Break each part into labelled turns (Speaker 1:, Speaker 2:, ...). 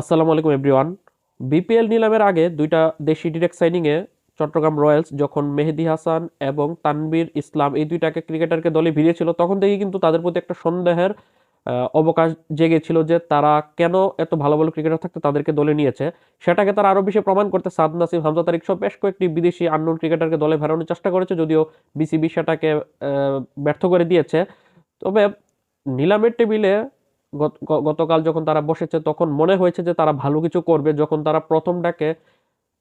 Speaker 1: আসসালামু আলাইকুম, everyone. BPL নিলামের আগে দুইটা দেশি ডিরেক্ট সাইনিংয়ে চট্টগ্রাম রয়্যালস যখন মেহেদি হাসান এবং তানবীর ইসলাম এই দুইটাকে ক্রিকেটারকে দলে ভিড়িয়েছিল, তখন থেকেই কিন্তু তাদের প্রতি একটা সন্দেহের অবকাশ জেগেছিল যে তারা কেন এত ভালো ভালো ক্রিকেটার থাকতে তাদেরকে দলে নিয়েছে। সেটাকে তারা আরও বেশি প্রমাণ করতে সাদ নাসিম, হামজা তারিক সহ বেশ কয়েকটি বিদেশি আননোন ক্রিকেটারকে দলে ভেড়ানোর চেষ্টা করেছে, যদিও বিসিবি সেটাকে ব্যর্থ করে দিয়েছে। তবে নিলামের টেবিলে গতকাল যখন তারা বসেছে, তখন মনে হয়েছে যে তারা ভালো কিছু করবে। যখন তারা প্রথমটাকে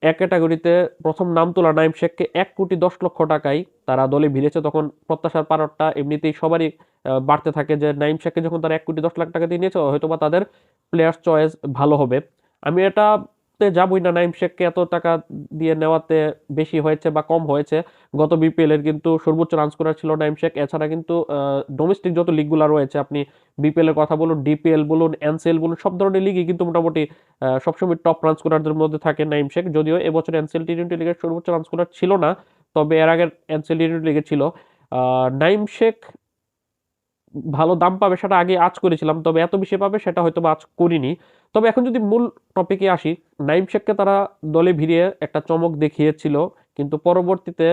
Speaker 1: এক ক্যাটাগরিতে প্রথম নাম তোলা নাইম শেখকে এক কোটি দশ লক্ষ টাকায় তারা দলে ভিড়েছে, তখন প্রত্যাশার পারটটা এমনিতেই সবারই বাড়তে থাকে যে নাইম শেখকে যখন তারা এক কোটি দশ লাখ টাকা দিয়ে নিয়েছে, হয়তোবা তাদের প্লেয়ার চয়েস ভালো হবে। আমি এটাতে যাবই না, নাইম শেখকে এত টাকা দিয়ে নেওয়াতে বেশি হয়েছে বা কম হয়েছে। গত বিপিএল এর কিন্তু সর্বোচ্চ রান স্কোরার ছিল নাইম শেখ। এছাড়া কিন্তু ডোমেস্টিক যত লিগগুলো রয়েছে, আপনি বিপিএল এর কথা বলুন ডিপিএল বলুন এনসিএল বলুন, সব ধরনের লিগই কিন্তু মোটামুটি সবসময় টপ রান স্কোরারদের মধ্যে থাকে নাইম শেখ। যদিও এবছর এনসিএল টি টোয়েন্টি লিগের সর্বোচ্চ রান স্কোরার ছিল না, তবে এর আগের এনসিএল টি টোয়েন্টি লিগে ছিল। নাইম শেখ ভালো দাম পাবে সেটা আগে আজ করেছিলাম, তবে এত বেশি পাবে সেটা হয়তো আজ করিনি। তবে এখন যদি মূল টপিকে আসি নাইম শেখকে তারা দলে ভিড়িয়ে একটা চমক দেখিয়েছিল, কিন্তু পরবর্তীতে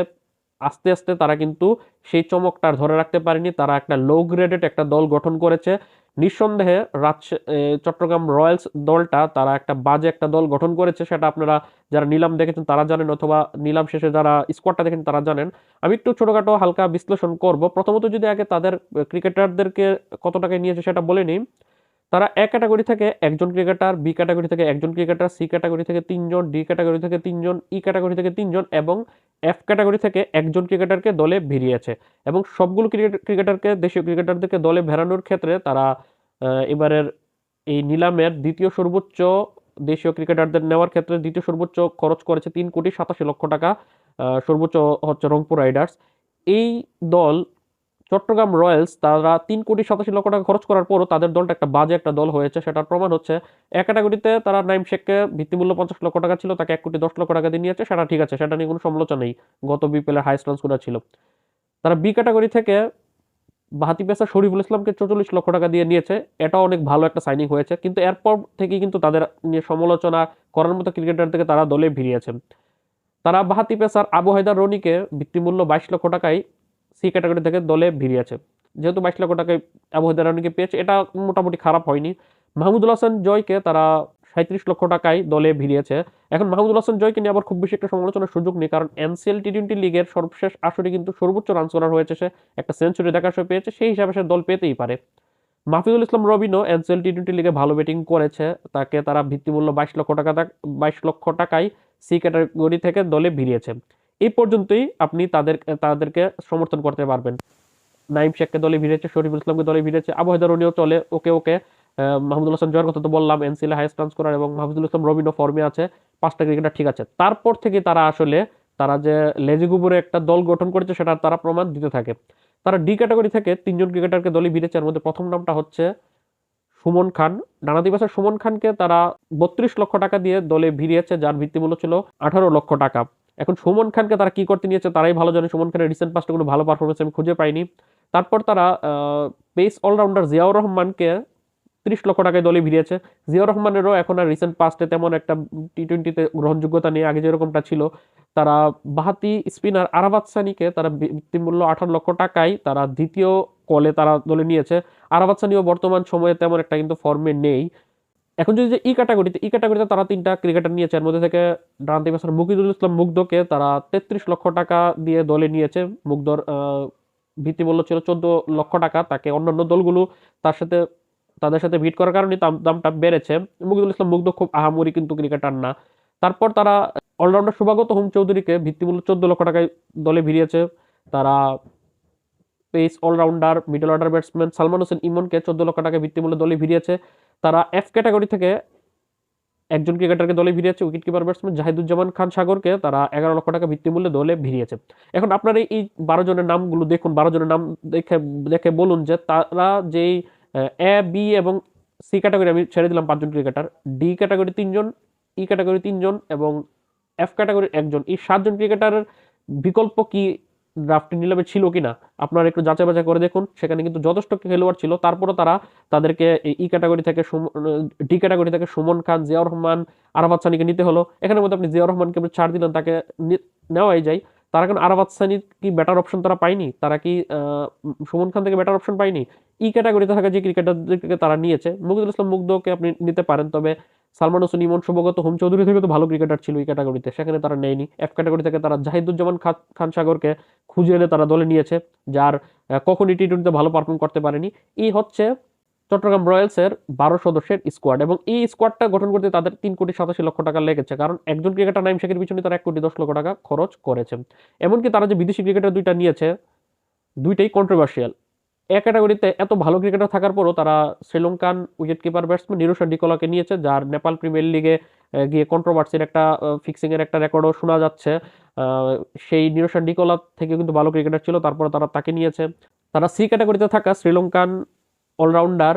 Speaker 1: আস্তে আস্তে তারা কিন্তু সেই চমকটা ধরে রাখতে পারেনি। তারা একটা লো গ্রেডেড একটা দল গঠন করেছে। নিঃসন্দেহে চট্টগ্রাম রয়্যালস দলটা, তারা একটা বাজে একটা দল গঠন করেছে, সেটা আপনারা যারা নিলাম দেখেছেন তারা জানেন, অথবা নিলাম শেষে যারা স্কোয়াডটা দেখেন তারা জানেন। আমি একটু ছোটোখাটো হালকা বিশ্লেষণ করব। প্রথমত যদি আগে তাদের ক্রিকেটারদেরকে কত টাকায় নিয়েছে সেটা বলে নিই। তারা এ ক্যাটাগরি থেকে একজন ক্রিকেটার, বি ক্যাটাগরি থেকে একজন ক্রিকেটার, সি ক্যাটাগরি থেকে তিনজন, ডি ক্যাটাগরি থেকে তিনজন, ই ক্যাটাগরি থেকে তিনজন এবং এফ ক্যাটাগরি থেকে একজন ক্রিকেটারকে দলে ভিড়িয়েছে এবং সবগুলো ক্রিকেট, ক্রিকেটারকে, দেশীয় ক্রিকেটারদেরকে দলে ভেড়ানোর ক্ষেত্রে তারা এবারের এই নিলামের দ্বিতীয় সর্বোচ্চ দেশীয় ক্রিকেটারদের নেওয়ার ক্ষেত্রে দ্বিতীয় সর্বোচ্চ খরচ করেছে তিন কোটি সাতাশি লক্ষ টাকা সর্বোচ্চ হচ্ছে রংপুর রাইডার্স। এই দল চট্টগ্রাম রয়্যালস, তারা তিন কোটি সাতাশি লক্ষ টাকা খরচ করার পরও তাদের দলটা একটা বাজে একটা দল হয়েছে। সেটার প্রমাণ হচ্ছে, এক ক্যাটাগরিতে তারা নাইম শেখকে ভিত্তিমূল্য পঞ্চাশ লক্ষ টাকা ছিল, তাকে এক কোটি দশ লক্ষ টাকা দিয়ে নিয়েছে, সেটা ঠিক আছে, সেটা নিয়ে কোনো সমালোচনা নেই। গত বিপিএলের হাইস্ট রান স্কোরার ছিল। তারা বি ক্যাটাগরি থেকে বাহাতি পেসার শরীফুল ইসলামকে চৌচল্লিশ লক্ষ টাকা দিয়ে নিয়েছে, এটাও অনেক ভালো একটা সাইনিং হয়েছে, কিন্তু এরপর থেকেই কিন্তু তাদের নিয়ে সমালোচনা করার মতো ক্রিকেটার থেকে তারা দলে ভিড়িয়েছেন তারা বাহাতি পেসার আবু হায়দার রনিকে ভিত্তিমূল্য বাইশ লক্ষ টাকায় সি ক্যাটাগরি থেকে দলে ভিড়িয়েছে যেহেতু বাইশ লক্ষ টাকায় আবু হায়দার পেয়েছে, এটা মোটামুটি খারাপ হয়নি। মাহমুদুল হাসান জয়কে তারা সাঁত্রিশ লক্ষ টাকায় দলে ভিড়িয়েছে। এখন মাহমুদুল হাসান জয়কে নিয়ে আবার খুব বেশি একটা সমালোচনার সুযোগ নেই, কারণ এনসিএল টি টোয়েন্টি লিগের সর্বশেষ আসরে কিন্তু সর্বোচ্চ রান স্কোরার হয়েছে সে। একটা সেঞ্চুরি দেখার সে পেয়েছে, সেই হিসাবে সে দল পেতেই পারে। মাহফিজুল ইসলাম রবিনও এনসিএল টি টোয়েন্টি লিগে ভালো ব্যাটিং করেছে। তাকে তারা ভিত্তিমূল্য বাইশ লক্ষ টাকা, বাইশ লক্ষ টাকায় সি ক্যাটাগরি থেকে দলে ভিড়িয়েছে। এই পর্যন্তই আপনি তাদের, তাদেরকে সমর্থন করতে পারবেন। নাইম শেখকে দলে ভিড়েছে, শরীফুল ইসলামকে দলে ভিড়েছে, আবু হায়দার চলে, ওকে ওকে মাহমুদুল হাসান জয়ের কথা তো বললাম, এনসিএল হাইস্ট রান এবং মাহমুদুল ইসলাম রবিনও ফর্মে আছে, পাঁচটা ক্রিকেটার ঠিক আছে। তারপর থেকে তারা আসলে, তারা যে লেজিগুবুরে একটা দল গঠন করেছে সেটা তারা প্রমাণ দিতে থাকে। তারা ডি ক্যাটাগরি থেকে তিনজন ক্রিকেটারকে দলে ভিড়েছে, এর মধ্যে প্রথম নামটা হচ্ছে সুমন খান। ডানা দিবসের সুমন খানকে তারা বত্রিশ লক্ষ টাকা দিয়ে দলে ভিড়িয়েছে, যার ভিত্তিমূল্য ছিল আঠারো লক্ষ টাকা। এখন সুমন খানকে তারা কি করতে নিয়েছে তারাই ভালো জানে। সুমন খানের রিসেন্ট পাস্টে কোনো ভালো পারফরমেন্স আমি খুঁজে পাইনি। তারপর তারা পেস অলরাউন্ডার জিয়াউর রহমানকে তিরিশ লক্ষ টাকায় দলে ভিড়িয়েছে। জিয়াউর রহমানেরও এখন আর রিসেন্ট পাস্টে তেমন একটা টি টোয়েন্টিতে গ্রহণযোগ্যতা নেই। আগে যেরকমটা ছিল, তারা বাহাতি স্পিনার আরাবাদ সানিকে তারা ভিত্তিমূল্য আঠারো লক্ষ টাকায় তারা দ্বিতীয় কলে তারা দলে নিয়েছে। আরাবাদ সানিও বর্তমান সময়ে তেমন একটা কিন্তু ফর্মে নেই। এখন যদি যে ই ক্যাটাগরিতে ই ক্যাটাগরিতে তারা তিনটা ক্রিকেটার নিয়েছে, এর মধ্যে থেকে ডানতে পেসার মুকিদুল ইসলাম মুগ্ধকে তারা তেত্রিশ লক্ষ টাকা দিয়ে দলে নিয়েছে। মুগ্ধর ভিত্তিমূল্য ছিল চোদ্দ লক্ষ টাকা। তাকে অন্যান্য দলগুলো তার সাথে, তাদের সাথে ভিট করার কারণে দাম- দামটা বেড়েছে। মুকিদুল ইসলাম মুগ্ধ খুব আহামরি কিন্তু ক্রিকেটার না। তারপর তারা অলরাউন্ডার শুভাগত হোম চৌধুরীকে ভিত্তিমূল্য চোদ্দ লক্ষ টাকায় দলে ভিড়িয়েছে। তারা pace allrounder middle order batsman Salman Hossain ইমনকে চোদ্দ লক্ষ টাকা ভিত্তিমূল্য দলে ভিড়িয়েছে। তারা এফ ক্যাটাগরি থেকে একজন ক্রিকেটারকে দলে ভিড়িয়েছে wicket keeper batsman Zahiduzzaman Khan সাগরকে তারা এগারো লক্ষ টাকা ভিত্তিমূল্যে দলে ভিড়িয়েছে। এখন আপনারা এই বারো জনের নামগুলো দেখুন, বারো জনের নাম দেখে দেখে বলুন যে তারা যেই এ বি এবং সি ক্যাটাগরি আমি ছেড়ে দিলাম পাঁচজন ক্রিকেটার ডি ক্যাটাগরি তিনজন ই ক্যাটাগরি তিনজন এবং এফ ক্যাটাগরির একজন। এই সাতজন ক্রিকেটারের বিকল্প কি ড্রাফট নিলামে ছিল কিনা, আপনারা একটু যাচাই বাছাই করে দেখুন। সেখানে কিন্তু যথেষ্ট খেলোয়াড় ছিল। তারপরও তারা তাদেরকে ই ক্যাটাগরি থেকে ডি ক্যাটাগরি থেকে সুমন খান, জিয়াউর রহমান, আরাফাত সানিকে নিতে হলো। এখানের মধ্যে আপনি জিয়াউর রহমানকে ছাড় দিলেন, তাকে নেওয়াই যায়। তারা কেন আরাফাত সানির কি বেটার অপশন তারা পায়নি? তারা কি সুমন খান থেকে বেটার অপশন পায়নি? ই ক্যাটাগরিতে থাকা যে ক্রিকেটারদেরকে তারা নিয়েছে। মুগ্ধুল ইসলাম মুগ্ধকে আপনি নিতে পারেন, তবে সালমান হোসেন, ইমন শুভগত হোম চৌধুরী থেকে তো ভালো ক্রিকেটার ছিল এই ক্যাটাগরিতে সেখানে তারা নেয়নি। এফ ক্যাটাগরি থেকে তারা জাহিদুজ্জামান খান সাগরকে খুঁজে এনে তারা দলে নিয়েছে, যার কখনই টি টোয়েন্টিতে ভালো পারফর্ম করতে পারেনি। এই হচ্ছে চট্টগ্রাম রয়্যালসের বারো সদস্যের স্কোয়াড এবং এই স্কোয়াডটা গঠন করতে তাদের তিন কোটি সাতাশি লক্ষ টাকা লেগেছে, কারণ একজন ক্রিকেটার নাইম শেখের পিছনে তারা এক কোটি দশ লক্ষ টাকা খরচ করেছে। এমনকি তারা যে বিদেশি ক্রিকেটার দুইটা নিয়েছে, দুইটাই কন্ট্রোভার্সিয়াল এক ক্যাটাগরিতে এত ভালো ক্রিকেটার থাকার পরও তারা Sri Lankan wicket keeper batsman Nirosha ডিকোলাকে নিয়েছে, যার নেপাল প্রিমিয়ার লিগে গিয়ে কন্ট্রোভার্সির একটা ফিক্সিংয়ের একটা রেকর্ডও শোনা যাচ্ছে। সেই নিরুষা ডিকোলা থেকে কিন্তু ভালো ক্রিকেটার ছিল তারপরে তারা তাকে নিয়েছে। তারা সি ক্যাটাগরিতে থাকা শ্রীলঙ্কান অলরাউন্ডার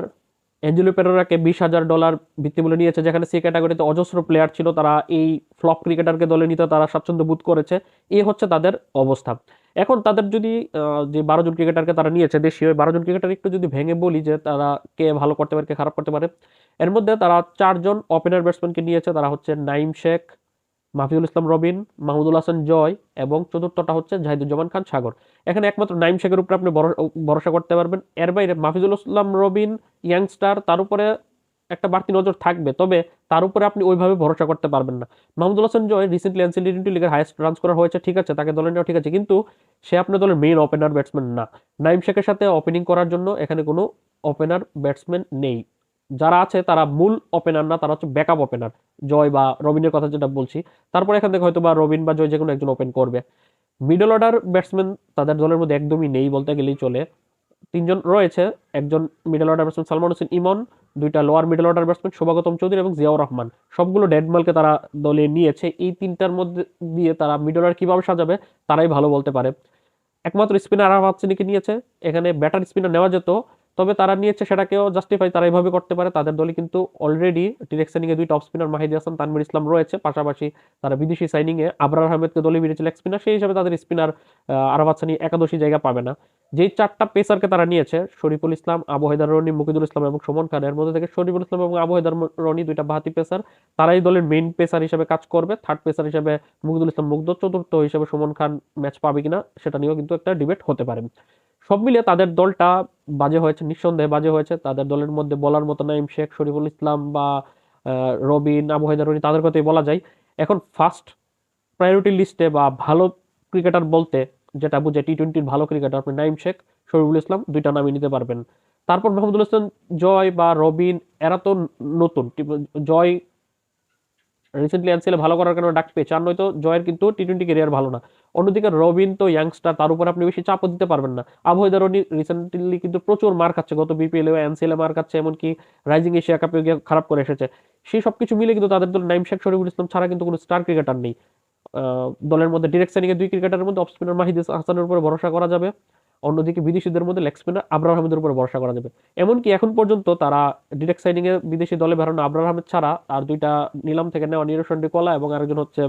Speaker 1: অ্যাঞ্জেলো পেরোরাকে বিশ হাজার ডলার ভিত্তিমূল্য নিয়েছে, যেখানে সি ক্যাটাগরিতে অজস্র প্লেয়ার ছিল, তারা এই ফ্লপ ক্রিকেটারকে দলে নিতে তারা স্বাচ্ছন্দ্য বোধ করেছে। এ হচ্ছে তাদের অবস্থা। এখন তাদের যদি যে বারো জন ক্রিকেটারকে তারা নিয়েছে দেশীয়, বারো জন ক্রিকেটার একটু যদি ভেঙে বলি যে তারা কে ভালো করতে পারে, কে খারাপ করতে পারে, এর মধ্যে তারা চারজন ওপেনার ব্যাটসম্যানকে নিয়েছে, তারা হচ্ছে নাইম শেখ মাহফিজুল ইসলাম রবিন, মাহমুদুল হাসান জয় এবং চতুর্থটা হচ্ছে জাহিদুজ্জামান খান সাগর। এখানে একমাত্র নাইম শেখের উপরে আপনি ভরসা- করতে পারবেন। এর বাইরে মাহফিজুল ইসলাম রবিন ইয়াংস্টার তার উপরে একটা বাড়তি নজর থাকবে, তবে তার উপরে আপনি ওইভাবে ভরসা করতে পারবেন না। Mahmudul Hasan Joy recently NCL T লিগের হাইয়েস্ট রান করা হয়েছে, ঠিক আছে, তাকে দলে নেওয়া ঠিক আছে, কিন্তু সে আপনার দলের মেইন ওপেনার ব্যাটসম্যান না। নাইম শেখের সাথে ওপেনিং করার জন্য এখানে কোনো ওপেনার ব্যাটসম্যান নেই। যারা আছে তারা মূল ওপেনার না, তারা হচ্ছে ব্যাকআপ ওপেনার জয় বা রবিনের কথা যেটা বলছি, তারপরে এখান থেকে হয়তো বা রবিন বা জয় যে কোনো একজন ওপেন করবে। মিডল অর্ডার ব্যাটসম্যান তাদের দলের মধ্যে একদমই নেই বলতে গেলেই চলে। তিনজন রয়েছে, একজন middle order batsman Salman Hossain Emon, দুইটা lower middle order batsman Shuvagata Chowdhury এবং জিয়াউর রহমান। সবগুলো ডেডমালকে তারা দলে নিয়েছে। এই তিনটার মধ্যে দিয়ে তারা মিডল অর্ডার কীভাবে সাজাবে, তারাই ভালো বলতে পারে। একমাত্র স্পিনার আরাফাত সিনিকে নিয়েছে। এখানে ব্যাটার স্পিনার নেওয়া যেত। তবে তারা নিয়েছে সেটাকেও জাস্টিফাই তারা এইভাবে করতে পারে। তাদের দলে কিন্তু অলরেডি ডিরেকশনিং এ দুই টপ স্পিনার মাহিদি হাসান তানভীর ইসলাম রয়েছে। পাশাপাশি তারা বিদেশি সাইনিং এ আবরার আহমেদকে দলে বেরিয়েছিল এক স্পিনার সেই হিসাবে তাদের স্পিনার আরাফাত সানি একাদশী জায়গা পাবে না। যেই চারটা পেসারকে তারা নিয়েছে, শরীফুল ইসলাম, আবু হায়দার রনি, মুকিদুল ইসলাম এবং সুমন খান, এর মধ্যে থেকে শরীফুল ইসলাম এবং আবু হায়দার রনি দুইটা বাহাতি পেসার তারাই দলের মেইন পেসার হিসেবে কাজ করবে। থার্ড পেসার হিসেবে মুকিদুল ইসলাম মুগ্ধ। চতুর্থ হিসেবে সুমন খান ম্যাচ পাবে কিনা, সেটা নিয়েও কিন্তু একটা ডিবেট হতে পারে। সব মিলিয়ে তাদের দলটা বাজে হয়েছে, নিঃসন্দেহে বাজে হয়েছে। তাদের দলের মধ্যে বলার মতো নাইম শেখ, শরীফুল ইসলাম বা রবিন, আবু হায়দার রনি, তাদের কথাই বলা যায়। এখন ফার্স্ট প্রায়োরিটি লিস্টে বা ভালো ক্রিকেটার বলতে যেটা বুঝে টি টোয়েন্টির ভালো ক্রিকেটার আপনি নাইম শেখ, শরীফুল ইসলাম, দুইটা নামই নিতে পারবেন। তারপর মাহমুদুল হাসান, জয় বা রবিন, এরা তো নতুন। জয় রিসেন্টলি এনসিএলে ভালো করার কারণে ডাক পেয়েছে। আর নয়তো জয়ের কিন্তু টি টোয়েন্টি ক্যারিয়ার ভালো না। অন্যদিকে রবিন তো ইয়াংস্টার তার উপর আপনি বেশি চাপও দিতে পারবেন না। আবহাওয়া রনি রিসেন্টলি কিন্তু প্রচুর মার খাচ্ছে। গত বিপিএল এ এনসিএল মার খাচ্ছে, এমনকি রাইজিং এশিয়া কাপে গিয়ে খারাপ করে এসেছে। সেই সব কিছু মিলে কিন্তু তাদের দল নাইম শেখ শরীফুল ইসলাম ছাড়া কিন্তু কোনো স্টার ক্রিকেটার নেই। দলের মধ্যে সাইনিং দুই ক্রিকেটারের মধ্যে অফ স্পিনার মাহিদ হাসানের উপরে ভরসা করা যাবে। অন্যদিকে বিদেশিদের মধ্যে লেগ স্পিনার আবরার আহমেদের উপরে ভরসা করা যাবে। এমনকি এখন পর্যন্ত তারা ডিরেক্ট সাইনিং এ বিদেশি দলে বেরোনো আবরার আহমেদ ছাড়া আর দুইটা নিলাম থেকে নেওয়া নিরসন ডিকোলা এবং আরেকজন হচ্ছে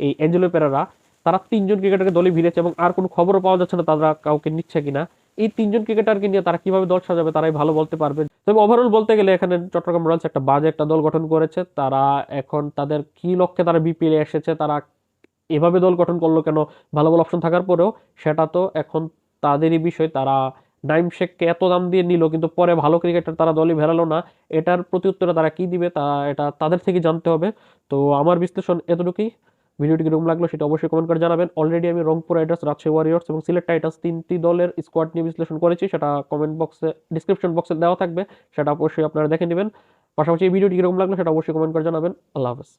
Speaker 1: এই অ্যাঞ্জেলো পেরেরা, তারা তিনজন ক্রিকেটারকে দলে ভিড়েছে এবং আর কোনো খবরও পাওয়া যাচ্ছে না তারা কাউকে নিচ্ছে কিনা। এই তিনজন ক্রিকেটারকে নিয়ে তারা কীভাবে দল সাজাবে তারাই ভালো বলতে পারবে। তবে ওভারঅল বলতে গেলে এখানে চট্টগ্রাম রয়্যালস একটা বাজে একটা দল গঠন করেছে। তারা এখন তাদের কি লক্ষ্যে তারা বিপিএল এসেছে, তারা এভাবে দল গঠন করল কেন, ভালো ভালো অপশন থাকার পরেও সেটা তো এখন তাদেরই বিষয়, তারা নাইম শেখকে এত দাম দিয়ে নিল, কিন্তু পরে ভালো ক্রিকেটার তারা দলই ভেরালো না। এটার প্রতি উত্তরে তারা কি দিবে, তা, এটা তাদের থেকে জানতে হবে। তো আমার বিশ্লেষণ এতটুকুই। ভিডিওটি কীরকম লাগল সেটা অবশ্যই কমেন্ট করে জানাবেন। অলরেডি আমি রংপুর রাইডার্স রাজশাহী ওয়ারিয়র্স এবং সিলেট টাইটান্স তিনটি দলের স্কোয়াড নিয়ে বিশ্লেষণ করেছি। সেটা কমেন্ট বক্সে ডিসক্রিপশন বক্সে দেওয়া থাকবে। সেটা অবশ্যই আপনারা দেখে নেবেন। পাশাপাশি এই ভিডিওটি কীরকম লাগল সেটা অবশ্যই কমেন্ট করে জানাবেন। আল্লাহ হাফেজ।